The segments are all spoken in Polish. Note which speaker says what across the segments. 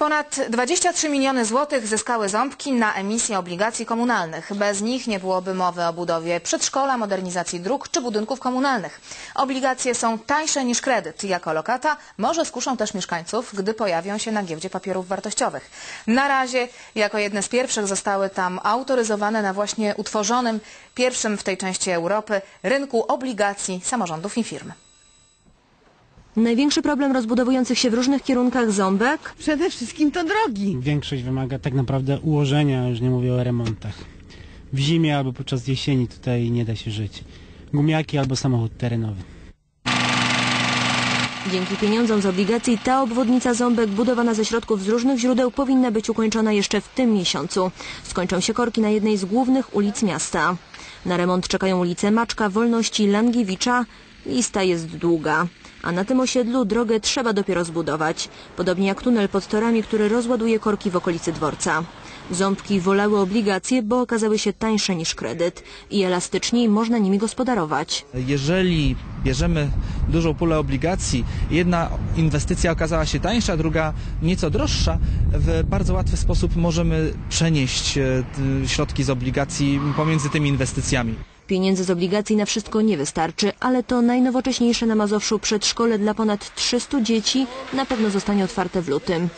Speaker 1: Ponad 23 miliony złotych zyskały ząbki na emisję obligacji komunalnych. Bez nich nie byłoby mowy o budowie przedszkola, modernizacji dróg czy budynków komunalnych. Obligacje są tańsze niż kredyt. Jako lokata może skuszą też mieszkańców, gdy pojawią się na giełdzie papierów wartościowych. Na razie jako jedne z pierwszych zostały tam autoryzowane na właśnie utworzonym, pierwszym w tej części Europy, rynku obligacji samorządów i firm.
Speaker 2: Największy problem rozbudowujących się w różnych kierunkach ząbek
Speaker 3: Przede wszystkim to drogi.
Speaker 4: Większość wymaga tak naprawdę ułożenia, już nie mówię o remontach. W zimie albo podczas jesieni tutaj nie da się żyć. Gumiaki albo samochód terenowy.
Speaker 2: Dzięki pieniądzom z obligacji ta obwodnica ząbek budowana ze środków z różnych źródeł powinna być ukończona jeszcze w tym miesiącu. Skończą się korki na jednej z głównych ulic miasta. Na remont czekają ulice Maczka, Wolności, Langiewicza. Lista jest długa. A na tym osiedlu drogę trzeba dopiero zbudować. Podobnie jak tunel pod torami, który rozładuje korki w okolicy dworca. Ząbki wolały obligacje, bo okazały się tańsze niż kredyt i elastyczniej można nimi gospodarować.
Speaker 5: Jeżeli bierzemy dużą pulę obligacji, jedna inwestycja okazała się tańsza, druga nieco droższa, w bardzo łatwy sposób możemy przenieść e, środki z obligacji pomiędzy tymi inwestycjami.
Speaker 2: Pieniędzy z obligacji na wszystko nie wystarczy, ale to najnowocześniejsze na Mazowszu przedszkole dla ponad 300 dzieci na pewno zostanie otwarte w lutym.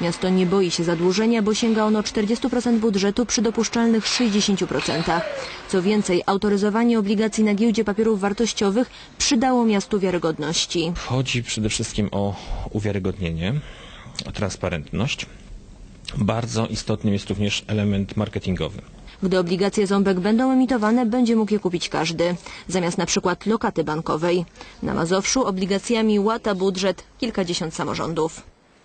Speaker 2: Miasto nie boi się zadłużenia, bo sięga ono 40% budżetu przy dopuszczalnych 60%. Co więcej, autoryzowanie obligacji na giełdzie papierów wartościowych przydało miastu wiarygodności.
Speaker 6: Chodzi przede wszystkim o uwiarygodnienie, o transparentność. Bardzo istotnym jest również element marketingowy.
Speaker 2: Gdy obligacje ząbek będą emitowane, będzie mógł je kupić każdy, zamiast na przykład lokaty bankowej. Na Mazowszu obligacjami łata budżet kilkadziesiąt samorządów.